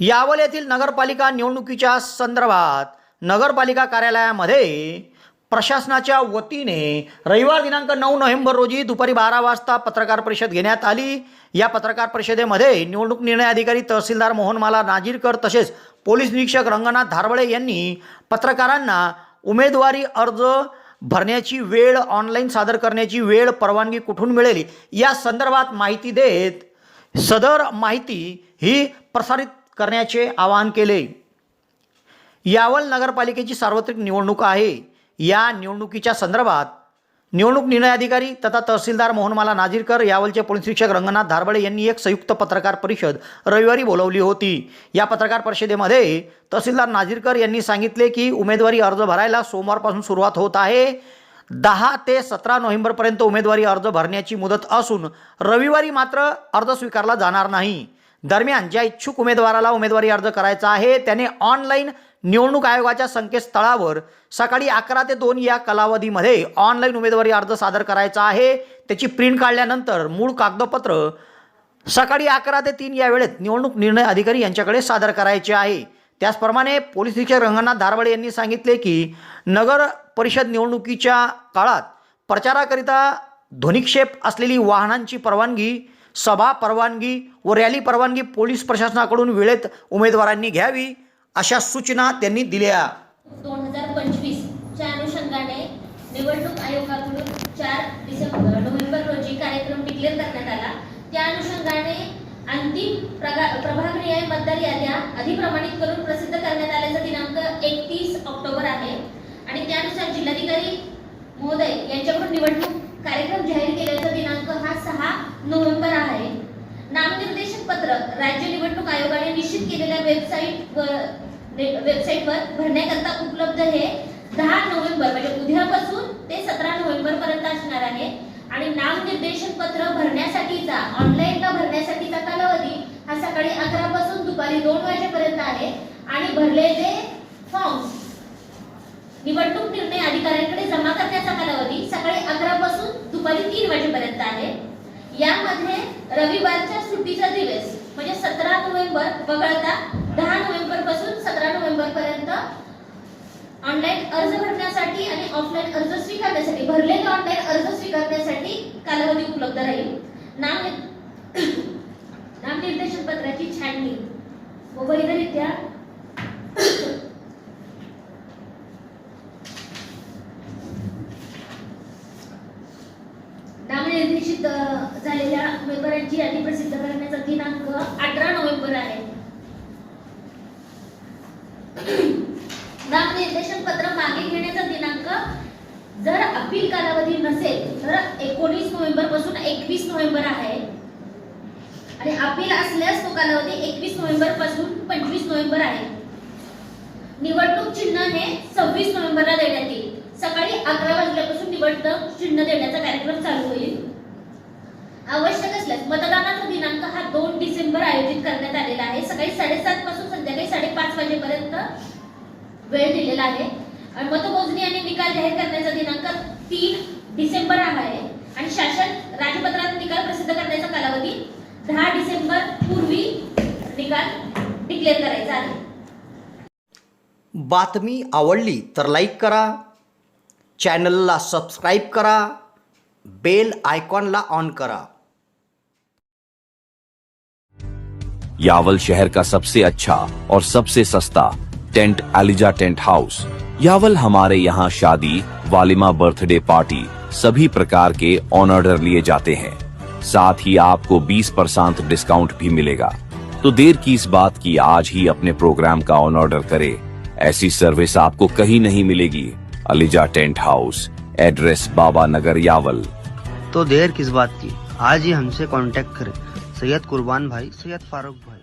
यावल येथील नगरपालिका निवडणुकीच्या संदर्भात नगरपालिका कार्यालयामध्ये प्रशासनाच्या वतीने रविवार दिनांक नऊ नोव्हेंबर रोजी दुपारी बारा वाजता पत्रकार परिषद घेण्यात आली. या पत्रकार परिषदेमध्ये निवडणूक निर्णय अधिकारी तहसीलदार मोहनमाला नाजीरकर तसेच पोलीस निरीक्षक रंगनाथ धारवळे यांनी पत्रकारांना उमेदवारी अर्ज भरण्याची वेळ ऑनलाईन सादर करण्याची वेळ परवानगी कुठून मिळेल या संदर्भात माहिती देत सदर माहिती ही प्रसारित करण्याचे आवाहन केले. यावल नगरपालिकेची सार्वत्रिक निवडणूक आहे. या निवडणुकीच्या संदर्भात निवडणूक निर्णय अधिकारी तथा तहसीलदार मोहनमाला नाजीरकर यावलचे पोलीस निरीक्षक रंगनाथ धारबळे यांनी एक संयुक्त पत्रकार परिषद रविवारी बोलावली होती. या पत्रकार परिषदेमध्ये तहसीलदार नाजीरकर यांनी सांगितले की उमेदवारी अर्ज भरायला सोमवारपासून सुरुवात होत आहे. दहा ते सतरा नोव्हेंबरपर्यंत उमेदवारी अर्ज भरण्याची मुदत असून रविवारी मात्र अर्ज स्वीकारला जाणार नाही. दरम्यान ज्या इच्छुक उमेदवाराला उमेदवारी अर्ज करायचा आहे त्याने ऑनलाईन निवडणूक आयोगाच्या संकेतस्थळावर सकाळी अकरा ते दोन या कालावधीमध्ये ऑनलाईन उमेदवारी अर्ज सादर करायचा आहे. त्याची प्रिंट काढल्यानंतर मूळ कागदपत्र सकाळी अकरा ते तीन या वेळेत निवडणूक निर्णय अधिकारी यांच्याकडे सादर करायचे आहे. त्याचप्रमाणे पोलीस निरीक्षक रंगनाथ धारवाडे यांनी सांगितले की नगर परिषद निवडणुकीच्या काळात प्रचाराकरिता ध्वनिक्षेप असलेली वाहनांची परवानगी सभा परवानगी व रॅली परवानगी पोलीस प्रशासनाकडून वेळेत उमेदवारांनी घ्यावी अशा सूचना त्यांनी दिल्या. दोन हजार पंचवीसच्या अनुषंगाने निवडणूक आयोगाकडून चार डिसेंबर नोव्हेंबर रोजी कार्यक्रम डिक्लेअर करण्यात आला. त्या अनुषंगाने अंतिम प्रगा प्रभागनिहाय मतदार याद्या अधिप्रमाणित करून प्रसिद्ध करण्यात आल्याचा दिनांक एकतीस ऑक्टोबर आहे. आणि त्यानुसार जिल्हाधिकारी महोदय यांच्याकडून निवडणूक कार्यक्रम जाहीर केलेला नोव्हेंबर आहे. नामनिर्देशन पत्रक राज्य निवडणूक आयोगाने निश्चित केलेल्या वेबसाईट व वेबसाईटवर भरण्याकरता उपलब्ध हे दहा नोव्हेंबर म्हणजे उद्यापासून ते सतरा नोव्हेंबर पर्यंत असणार आहे. आणि नामनिर्देशन पत्र भरण्यासाठीचा ऑनलाईनला भरण्यासाठीचा कालावधी हा सकाळी अकरा पासून दुपारी दोन वाजेपर्यंत आहे. आणि भरलेले फॉर्म निवडणूक निर्णय अधिकाऱ्यांकडे जमा करण्याचा कालावधी सकाळी अकरा पासून दुपारी तीन वाजेपर्यंत यामध्ये रविवारच्या सुट्टीचा दिवस म्हणजे सतरा नोव्हेंबर वगळता दहा नोव्हेंबरपासून सतरा नोव्हेंबर पर्यंत ऑनलाईन अर्ज भरण्यासाठी आणि ऑफलाईन अर्ज स्वीकारण्यासाठी भरलेले ऑनलाईन अर्ज स्वीकारण्यासाठी कालावधी उपलब्ध राहील. नाम नामनिर्देशन पत्राची छाननी. व वैधरित्या निर्देशित झालेल्या उमेदवारांची यादी प्रसिद्ध करण्याचा दिनांक अठरा नोव्हेंबर आहे. नामनिर्देशन पत्र मागे घेण्याचा दिनांक जर अपील कालावधी नसेल तर एकोणीस नोव्हेंबरपासून एकवीस नोव्हेंबर आहे. आणि अपील असल्यास तो कालावधी एकवीस नोव्हेंबरपासून पंचवीस नोव्हेंबर आहे. निवडणूक चिन्ह हे सव्वीस नोव्हेंबरला देण्यात येईल. सकाळी अकरा वाजल्यापासून निवडणूक चिन्ह देण्याचा कार्यक्रम चालू होईल. आवश्यक असल्यास मतदानाचा दिनांक हा दोन डिसेंबर आयोजित करण्यात आलेला आहे. सकाळी साडेसात पासून संध्याकाळी साडेपाच वाजेपर्यंत वेळ दिलेला आहे. आणि मतमोजणी आणि निकाल जाहीर करण्याचा दिनांक तीन डिसेंबर हा आहे. आणि शासन राजपत्रात निकाल प्रसिद्ध करण्याचा कालावधी दहा डिसेंबर पूर्वी निकाल डिक्लेअर करायचा आहे. बातमी आवडली तर लाईक करा. चॅनलला सबस्क्राईब करा, बेल आयकॉनला ऑन करा। यावल शहर का सबसे अच्छा और सबसे सस्ता tent, Eliza tent house. Yawal हमारे यहाँ शादी, वालिमा बर्थडे पार्टी सभी प्रकार के ऑन ऑर्डर लिए जाते हैं। साथ ही आपको 20 परसेंट डिस्काउंट भी मिलेगा। तो देर की इस बात की आज ही अपने प्रोग्राम का ऑन ऑर्डर करे। ऐसी सर्विस आपको कहीं नहीं मिलेगी। ELISA tent house address Baba Nagar Yawal. तो देर किस बात की? आज ही हमसे कांटेक्ट करें सैयद कुर्बान भाई सैयद फारूक भाई।